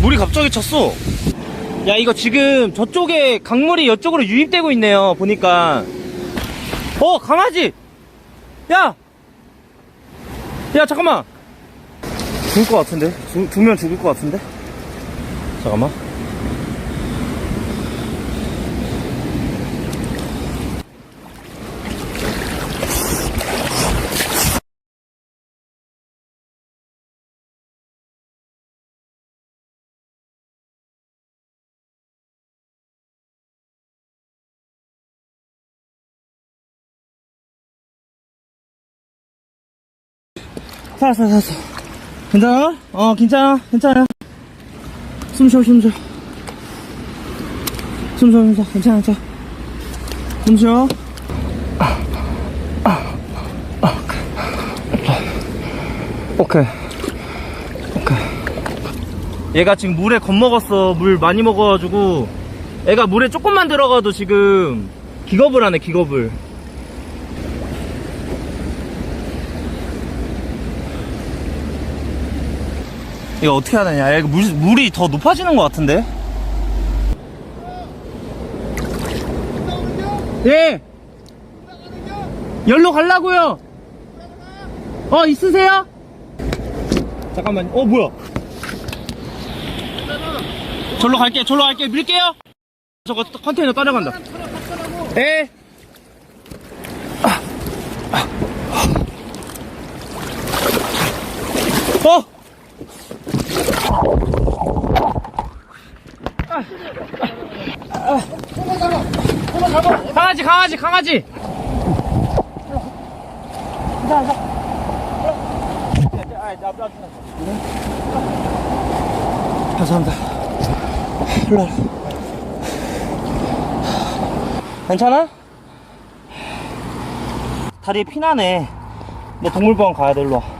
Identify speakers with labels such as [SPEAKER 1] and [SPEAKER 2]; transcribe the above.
[SPEAKER 1] 물이 갑자기 찼어. 야, 이거 지금 저쪽에 강물이 이쪽으로 유입되고 있네요. 보니까. 어, 강아지! 야! 야, 잠깐만! 죽을 것 같은데? 두, 두면 죽을 것 같은데? 잠깐만. 살았어, 살았어. 괜찮아? 어, 괜찮아, 괜찮아. 숨 쉬어, 숨 쉬어. 숨 쉬어, 숨 쉬어. 괜찮아, 괜찮아. 숨 쉬어. 오케이. 얘가 지금 물에 겁먹었어. 물 많이 먹어가지고. 애가 물에 조금만 들어가도 지금 기겁을 하네, 기겁을. 이거 어떻게 해야 되냐? 야, 이거 물, 물이 더 높아지는 것 같은데? 예! 열로 가려고요! 어, 있으세요? 잠깐만, 어, 뭐야? 절로 갈게, 절로 갈게, 밀게요! 저거 컨테이너 따라간다. 예! 어! 강아지 강아지 강아지. 감사합니다. 일로 와라 괜찮아? 다리에 피나네. 너 동물병원 가야 돼 일로 와